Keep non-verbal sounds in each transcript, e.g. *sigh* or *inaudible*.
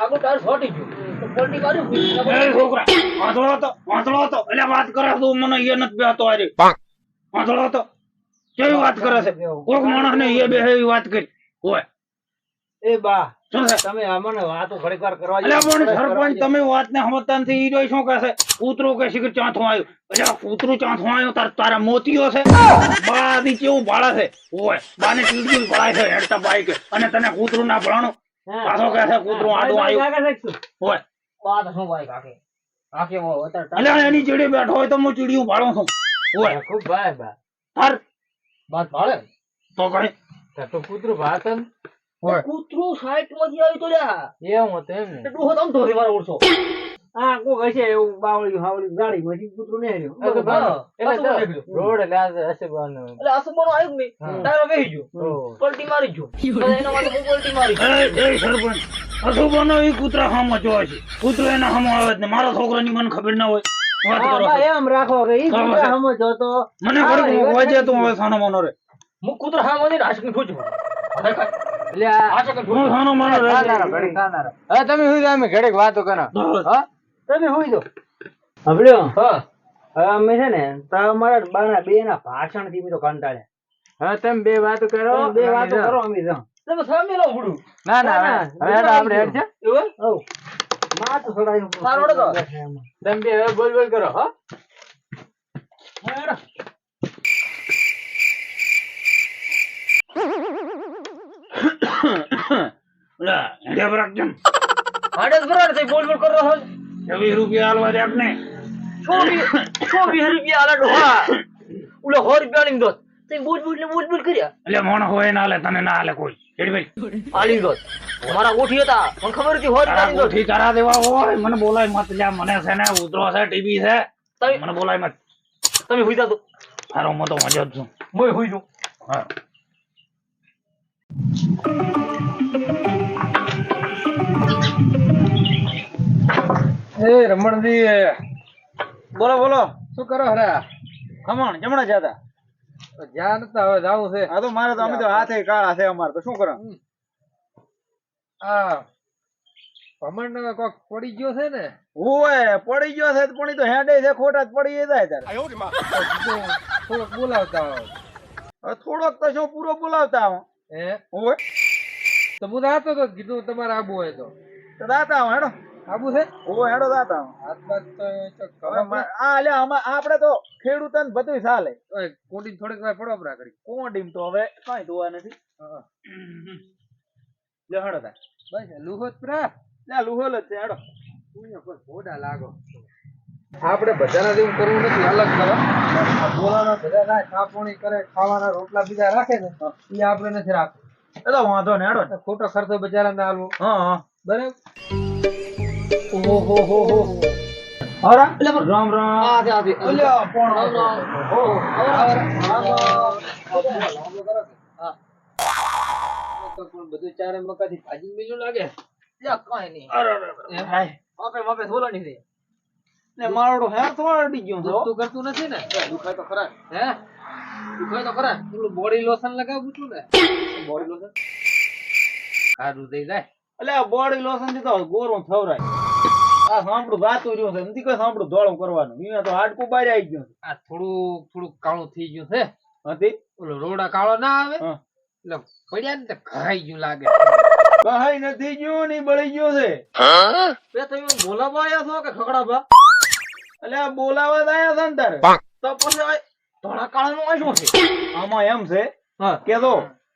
આગળ ટાયર છોટી ગયું. તો પલટી છોકરા વાંધળો હતો વાંધળો હતો એટલે વાત કરે તું મને એ નથી બેહતો આજે. વાંધળો હતો કેવી વાત કરે છે? કોઈક માણસ ને એ બે એવી વાત કરી. હોય. એ બા શું છે? તમે અમને વાતો ઘડીક વાર કરવા એટલે પણ સરપંચ તમે વાત ને સમજતા નથી ઈ જોઈ શું કહે છે કૂતરું કે શીખર ચાંથું આવ્યું આ કૂતરું ચાંથું આવ્યું તાર તારા મોતીઓ છે. બાદી કેવું ભાળે છે? હોય. બાને ટીડી ભળાય છે હેડતા બાઈક. અને તને કૂતરું ના ભળાણું પાછો કહે છે કૂતરું આડું આવ્યું. હોય. વાત શું ભાઈ કાકે કાકે વો એટલે એની ચીડી બેઠો હોય તો હું ચીડિયું ભાળું છું. હોય. ખૂબ ભાઈ બા. તાર વાત ભાળે? તો કઈ તો કૂતરું ભાતન કૂતરું સાઈડમાંથી આવ્યું તો લ્યા. એમ હતું એમ ને. ડોહો તમ ધોરી વાળો ઓળસો હા કોક હશે એવું બાવળી હાવળી ગાડી માંથી કૂતરું નહીં એ એટલે એટલે રોડ એટલે આ એટલે આસુબાનો આવ્યું ને હા. બેહી ગયો. પલટી મારી ગયો. એના માટે હું પલટી મારી એ સરપંચ કૂતરા હામો જોવે છે. કૂતરો એના હામો આવે ને મારા છોકરાની મને ખબર ના હોય. હા. એમ રાખો કે ઈ કૂતરા છે. હમો મને હા, તું હવે સાનો માનો રે. હું કૂતરા હામો ને આશકી ઠોચું એટલે આ- આશકી ઠોચું સાનો માનો રે. ખાનારા, ઘડીક તમે જાઓ, અમે ઘડીક વાતો કરો? હા? તમે હોઈ દો સાંભળ્યો હા હવે અમે છે ને તમારા બાના બે ના ભાષણથી તો કંટાળે હા તમે બે વાતો કરો બે વાતો કરો અમે તો તમે સામે લો ભૂડું ના ના હવે આપણે હેડ છે એવું છોડાયું સારો ડો તમે બે હવે બોલ બોલ કરો હા હેડે બરાક જેમ. હાડે બરાબર થઈ બોલ બોલ કરો છો છવ્વીસ રૂપિયા આલવા દે આપને. સો વી- સો વીસ રૂપિયા આલા ડોહા ઓલો સો રૂપિયા ની દોત. તે બોલ બોલ ને બોલ બોલ કર્યા. એટલે મોણ હોય ના હાલે તને ના હાલે કોઈ. હેડ ભાઈ. આલી દોત. મારા ઓઠી હતા. મને ખબર હતી સો તારા દોત. કોઠી તારા દેવા હોય મને બોલાય મત. લ્યા મને છે ને ઉધરો છે ટીબી છે. તમે મને બોલાય મત. તમે હુઈ જાતો તારો હું તો મજા જ છું. મોય હુઈ જાઉં. હા. એ રમણજી બોલો બોલો. શું કરો હરા? ખમણ જમણા જતા જ્યાં નતા હવે જાવું છે. હા તો મારે તો અમે તો હાથે કાળા છે અમારે તો. શું કરો? આ ભમણ કોક પડી ગયો છે ને? ઓય પડી ગયો છે પણ તો હેડે છે ખોટા જ પડી જાય તારે થોડોક બોલાવતા હોય થોડોક તો શું પૂરો બોલાવતા આવો. હે? ઓય. તો હું રાતો તો કીધું તમારે આબુ હોય તો. રાતા દાતા આવો હેડો. આબુ છે? ઓ હેડો દાતા. આવો તો આ લે આમાં આપણે તો ખેડૂતોને બધુંય ચાલે. ઓય, થોડીક વાર પડો પરા કરી. કોંડીમ તો હવે કઈ ધોવા નથી. લે હેડો તાર બસ લુહોત પરા. લે લુહોલ જ છે હેડો. પુણ્ય પર ઘોડા લાગો. આપણે બધાના જેવું કરવું નથી અલગ કરો. બોલાના બધા ના ખાપોણી કરે ખાવાના રોટલા બીજા રાખે ને એ આપણે નથી રાખવું. એટલે વાંધો ને હેડો ખોટો ખર્ચો બજારા ના આલવો. હા હા. બરાબર? ઓહો હો હો હો. હરા રામ રામ. આ તે આ તે અલ્યા પણ. રામ રામ. હો તો પણ બધું ચારે મકાથી ભાજી મિલું લાગે લ્યા, કાંઈ નહીં અરે અરે અરે. હાય. માપે માપે થોલા નહીં રે ને મારો હે. તો અડી ગયો તું કરતું નથી ને. દુખાય તો ખરા. હે? દુખાય તો ખરા. પેલું બોડી લોશન લગાવું છું ને. બોડી લોશન સારું થઈ જાય. એટલે બોડી લોશનથી તો ગોરું થવરાય. આ સાંભળું ગાતું રહ્યું છે. નથી કોઈ સાંભળું ધોળું કરવાનું. અહીંયા તો હાડકું બહાર આવી ગયું આ થોડું થોડું કાળું થઈ ગયું છે. છે હતી ઓલો રોડા કાળો ના આવે? એટલે પડ્યા ને તો ગયું લાગે. કહાઈ નથી ગયું ને બળી ગયું છે. બે તમે બોલાવા આવ્યા છો કે ખગડાબા એટલે આ બોલાવા જ છે ને તારે? તો પછી ધોળા કાળા નું શું છે? આમાં એમ છે હા. કે જો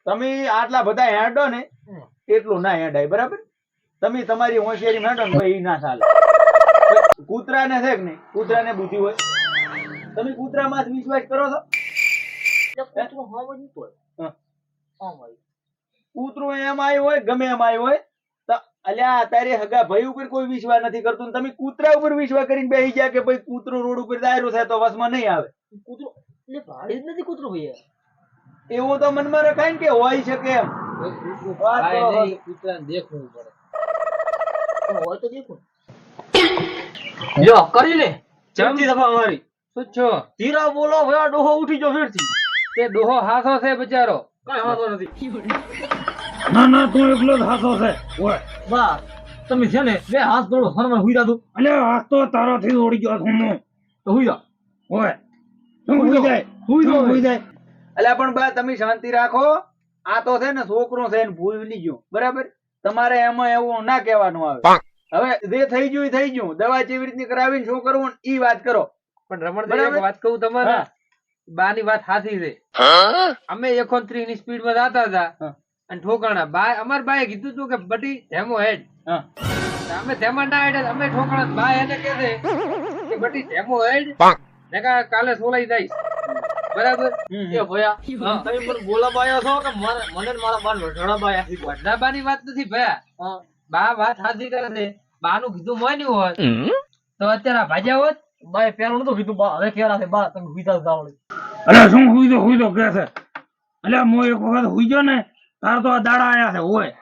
તમે આટલા બધા હેડો ને એટલું ના હેડાય બરાબર? તમે તમારી હોશિયારી હેડો ને ભાઈ ના ચાલે. કૂતરા ને છે કે નહીં? કૂતરા ને બુદ્ધિ હોય. તમે કૂતરા માં વિશ્વાસ કરો છો? કૂતરું એમ આવ્યું હોય ગમે એમ આવ્યું હોય. તો અલ્યા તારે હગા ભાઈ ઉપર કોઈ વિશ્વાસ નથી કરતું ને તમે કૂતરા ઉપર વિશ્વાસ કરીને બેસી ગયા કે ભાઈ કૂતરું રોડ ઉપર દાયરો થાય તો વસમાં નહીં આવે. કૂતરો એટલે ભાડે જ નથી કૂતરું ભાઈ એવું તો મનમાં રખાય ને કે હોય શકે એમ. કૂતરાને દેખવું પડે. હોય તો દેખો. લ્યો કરી લે. જલ્દી દફા મારી શું છો? ધીરા બોલો હવે આ ડોહો ઉઠી ગયો ફેરથી. તે ડોહો હાથો છે બચારો. કઈ વાંધો નથી. ના ના તું એકલો જ હાથો છે. ઓય. બા તમે છે ને બે હાથ દોડો હનુમાન હુઈ જાતો અલે હાથ તો તારાથી દોડી ગયો છું હું. તો હુઈ જા ઓય. તું હુઈ જાય? હુઈ દો હુઈ જાય? અલે પણ બા તમે શાંતિ રાખો. આ તો છે ને છોકરો છે ને ભૂલી ગયો. બરાબર? તમારે એમાં એવું ના કહેવાનું આવે. હવે જે થઈ ગયું થઈ ગયું. દવા જેવી રીતની કરાવીને શું કરવું ઈ વાત કરો. પણ રમણ? વાત કહું તમારે? હા. બા ની વાત સાચી છે. અમે એકોત્રીસની સ્પીડમાં જતા હતા અને ઠોકાણા. બા અમાર બાએ કીધું તું કે બટી ધેમો હેડ. હા. અમે ધેમા ના હેડ અમે ઠોકાણા. બા એને કહે છે કે બટી ધેમો હેડ. નકા કાલે સોલાઈ જઈશ બરાબર? એ ભયા *laughs* તમે મને બોલાવા આવ્યા છો કે મને મને મારા આવ્યા છે? વડના વાત નથી ભયા. બા વાત હાજી કરે છે. બા નું કીધું માન્યું હોત તો અત્યારે ભાજ્યા હોત? બાએ પેલું નતું કીધું બા હવે કેરા છે બા તમે હુઈ જાઓ જાઓ અરે શું હુઈ તો હુઈ તો કે છે? અલે મો એક વખત હુઈ ગયો ને તાર તો આ દાડા આયા છે ઓય.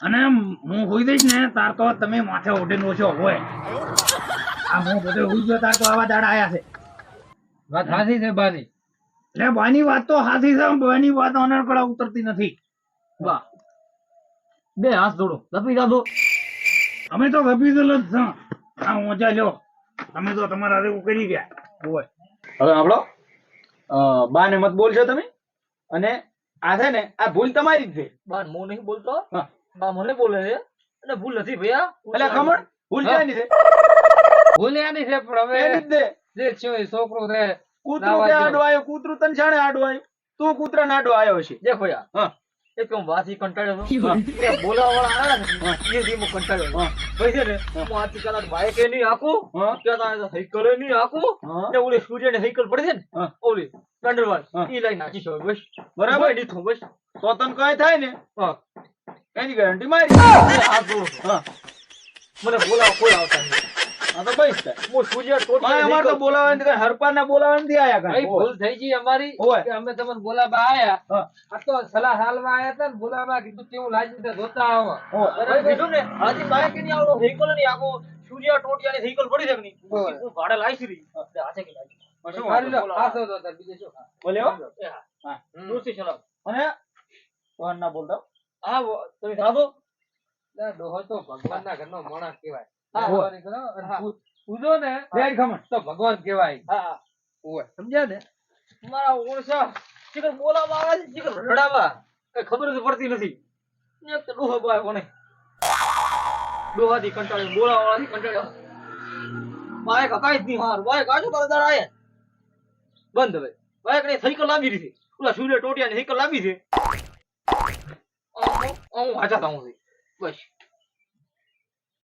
અને હું હુઈ દઈશ ને તાર તો તમે માથે ઓઢીને ઓછો હોય. આ હું બધે તો આવા દાડા આયા છે. વાત સાચી છે બા એટલે બાની વાત તો હાથી છે બાની વાત અનરકળા ઉતરતી નથી. બા બે હાથ દોડો લપી જાતો અમે તો કપીદલ જ છે. આ ઊંચા લ્યો. તમે તો તમારા કરી ગયા. ઓય. હવે આપણો બા ને મત બોલશો તમે? અને આ છે ને આ ભૂલ તમારી જ છે. બા હું નહીં બોલતો? બા મને બોલે છે. એટલે ભૂલ નથી ભૈયા એટલે ખમણ ભૂલ. ક્યાંની છે? ભૂલ્યા નહીં છે પણ હવે જે છે છોકરો છે કૂતરું કે આડો આવ્યો કૂતરું તને શાણે આડો આવ્યું તું કૂતરા આડો આવ્યો છે દેખો યાર. હા. એક હું વાથી કંટાળ્યો હતો એ બોલાવા વાળા આવ્યા ને એ દી કંટાળ્યો. ભાઈ છે ને હું. આજથી કદાચ બાઈકે નહીં આખું. ત્યાં સાયકલ નહીં આખું. ને ઓલી સૂર્યને સાયકલ પડી છે ને. ઓલી પેન્ડલવાળી, એ ઈ લઈને નાખી છો બસ. બરાબર. નીથું બસ. તો તને કઈ થાય ને? એની ગેરંટી મારી. હા. મને બોલાવો કોઈ આવતા નહીં. સૂર્ય હરપા ના બોલાવાની નથી આયા ભાઈ કાંઈ. ભૂલ થઈ ગઈ અમારી ઓય. કે અમે તમને બોલાવા આયા. હા. આ તો સલાહ હાલવા આયા હતા ને બોલાવા કીધું કેવું લાગ્યું તે જોતા આવો. ઓય. ભાઈ કીધું ને આજે બાઈકે નહીં આવડો? સાયકલ પડી છે નહીં? ભાડે લાવી એટલે હાથે કે લાગી શું સારું લો, બોલાવા. પાછો તો તાર બીજું શું? બોલ્યો? એ હા. હા. દૂરથી ચલાવો. અને ફોન ના બોલતો હા. તમે સાંભળો? ના, માણસ કહેવાય. પૂજો ને. રેડ ખમણ તો ભગવાન કહેવાય. હા. ઓય સમજ્યા ને? મારા ઓળશા શીખર બોલાવા આવે છે રડાવા કઈ ખબર જ પડતી નથી. એક તો ડોહો બાય કોને ડોહાથી કંટાળ્યો બોલાવાથી કંટાળ્યો. બાઈક હકાઈ જ નહીં હાર. બાઈક આજુ બાજુ દાડા આયા. બંધ હવે. બાઈક ને સાયકલ લાવી દીધી ઓલા સૂર્ય ટોટિયાની સાયકલ લાવી છે. હું- હાજા થાઉં છું. બસ.